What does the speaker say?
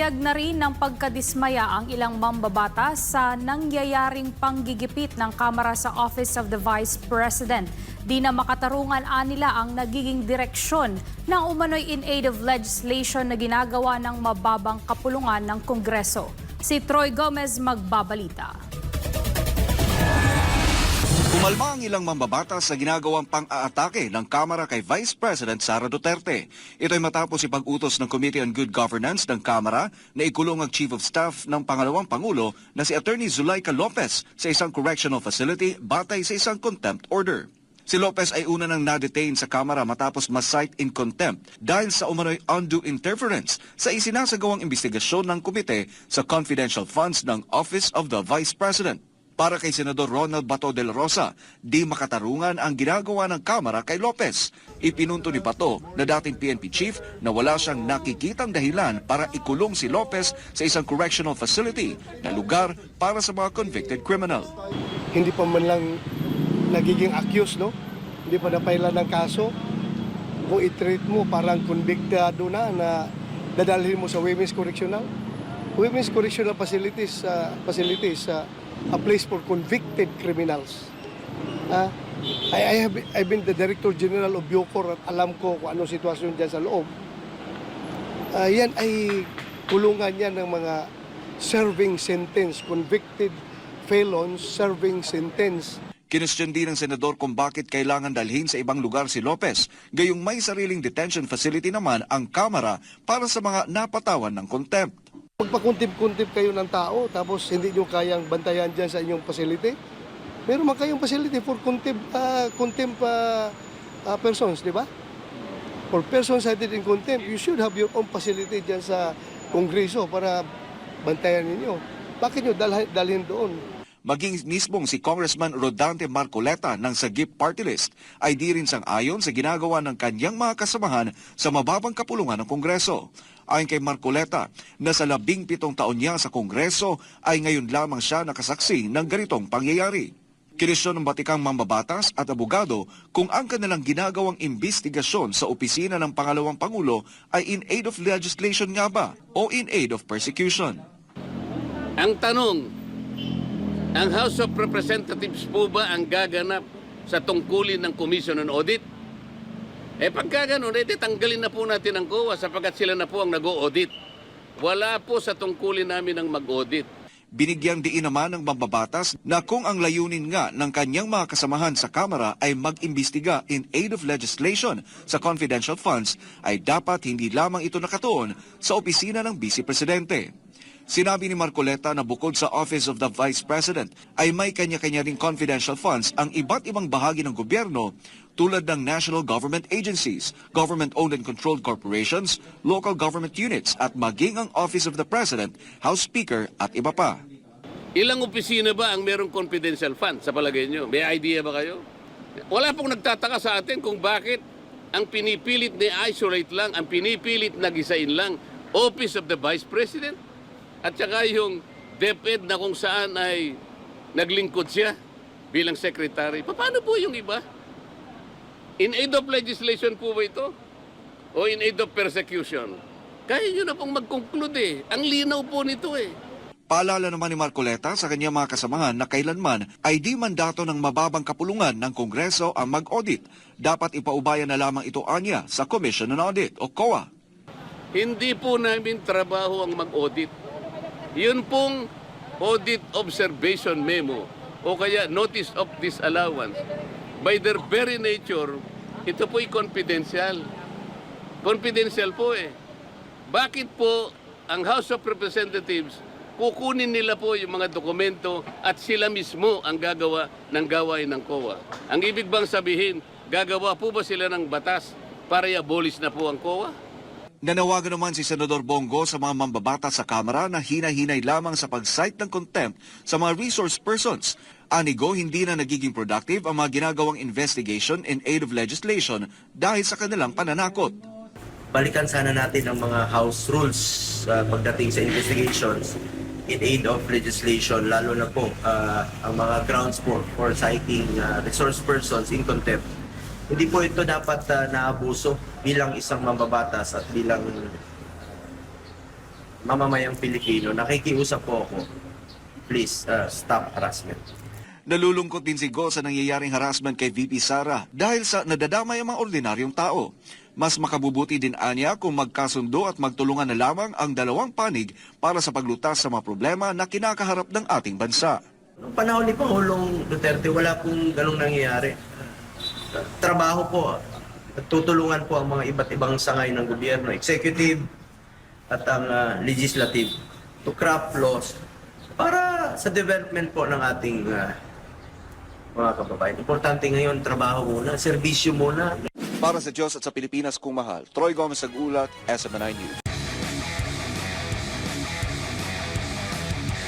Pahayag na rin ng pagkadismaya ang ilang mambabata sa nangyayaring panggigipit ng Kamara sa Office of the Vice President. Di na makatarungan anila ang nagiging direksyon ng umano'y in aid of legislation na ginagawa ng mababang kapulungan ng Kongreso. Si Troy Gomez magbabalita. Umalma ang ilang mambabatas sa ginagawang pang-aatake ng Kamara kay Vice President Sara Duterte. Ito ay matapos ipag-utos ng Committee on Good Governance ng Kamara na ikulong ang Chief of Staff ng pangalawang Pangulo na si Attorney Zulaika Lopez sa isang correctional facility batay sa isang contempt order. Si Lopez ay una nang na-detain sa Kamara matapos ma-cite in contempt dahil sa umano'y undue interference sa isinasagawang investigasyon ng komite sa confidential funds ng Office of the Vice President. Para kay Senador Ronald Bato de la Rosa, di makatarungan ang ginagawa ng Kamara kay Lopez. Ipinunto ni Bato na dating PNP chief na wala siyang nakikitang dahilan para ikulong si Lopez sa isang correctional facility na lugar para sa mga convicted criminal. hindi pa man lang nagiging accused, no? Hindi pa napailan ng kaso. Kung i-treat mo parang convictado na na dadalhin mo sa women's correctional. Women's correctional facilities uh, facilities uh, a place for convicted criminals. Ah, I, I have I've been the Director General of Bucor at alam ko kung anong sitwasyon diyan sa loob. Ah, yan ay kulungan yan ng mga serving sentence, convicted felons serving sentence. Kinestyon din ng senador kung bakit kailangan dalhin sa ibang lugar si Lopez, gayong may sariling detention facility naman ang Kamara para sa mga napatawan ng contempt. Magpakuntip-kuntip kayo ng tao tapos hindi nyo kayang bantayan dyan sa inyong facility. Meron man kayong facility for contempt, uh, contempt uh, uh, persons, di ba? For persons cited in contempt, you should have your own facility dyan sa Kongreso para bantayan ninyo. Bakit nyo dalhin doon? Maging mismong si Congressman Rodante Marcoleta ng Sagip Party List ay di rin sang-ayon sa ginagawa ng kanyang mga kasamahan sa mababang kapulungan ng Kongreso. Ayon kay Marcoleta, na sa labing pitong taon niya sa Kongreso ay ngayon lamang siya nakasaksi ng ganitong pangyayari. Kinisyon ng batikang mambabatas at abogado kung ang kanilang ginagawang imbestigasyon sa opisina ng pangalawang pangulo ay in aid of legislation nga ba o in aid of persecution. Ang tanong, ang House of Representatives po ba ang gaganap sa tungkulin ng Commission on Audit? Eh pagka ganun, eh, tanggalin na po natin ang COA sapagkat sila na po ang nag-audit. Wala po sa tungkulin namin ang mag-audit. Binigyang diin naman ng mambabatas na kung ang layunin nga ng kanyang mga kasamahan sa Kamara ay mag-imbestiga in aid of legislation sa confidential funds, ay dapat hindi lamang ito nakatuon sa opisina ng Vice Presidente. Sinabi ni Marcoleta na bukod sa Office of the Vice President ay may kanya-kanya ring confidential funds ang iba't ibang bahagi ng gobyerno tulad ng national government agencies, government-owned and controlled corporations, local government units at maging ang Office of the President, House Speaker at iba pa. Ilang opisina ba ang merong confidential fund sa palagay nyo? May idea ba kayo? Wala pong nagtataka sa atin kung bakit ang pinipilit na isolate lang, ang pinipilit na gisain lang, Office of the Vice President at saka yung DepEd na kung saan ay naglingkod siya bilang secretary. Paano po yung iba? In aid of legislation po ba ito? O in aid of persecution? Kaya nyo na pong mag-conclude eh. Ang linaw po nito eh. Paalala naman ni Marcoleta sa kanyang mga kasamahan na kailanman ay di mandato ng mababang kapulungan ng Kongreso ang mag-audit. Dapat ipaubaya na lamang ito anya sa Commission on Audit o COA. Hindi po namin trabaho ang mag-audit. Yun pong audit observation memo o kaya notice of disallowance. By their very nature, ito po'y confidential. Confidential po eh. Bakit po ang House of Representatives kukunin nila po yung mga dokumento at sila mismo ang gagawa ng gawain ng COA. Ang ibig bang sabihin, gagawa po ba sila ng batas para i-abolish na po ang COA? Nanawagan naman si Senador Bongo sa mga mambabata sa Kamara na hinay-hinay lamang sa pag-cite ng contempt sa mga resource persons. Anigo, hindi na nagiging productive ang mga ginagawang investigation in aid of legislation dahil sa kanilang pananakot. balikan sana natin ang mga house rules uh, pagdating sa investigations in aid of legislation, lalo na po uh, ang mga grounds po for citing uh, resource persons in contempt. Hindi po ito dapat uh, naabuso bilang isang mambabatas at bilang mamamayang Pilipino, nakikiusap po ako, please uh, stop harassment. Nalulungkot din si Go sa nangyayaring harassment kay VP Sara dahil sa nadadamay ang mga ordinaryong tao. Mas makabubuti din anya kung magkasundo at magtulungan na lamang ang dalawang panig para sa paglutas sa mga problema na kinakaharap ng ating bansa. Noong panahon ni Pangulong Duterte, wala pong ganong nangyayari. Trabaho po, at tutulungan po ang mga iba't ibang sangay ng gobyerno, executive at ang ah, legislative to craft laws para sa development po ng ating ah, mga kababayan. Importante ngayon, trabaho muna, serbisyo muna, Para sa Diyos at sa Pilipinas kung mahal, Troy Gomez Agulat, SMNI News.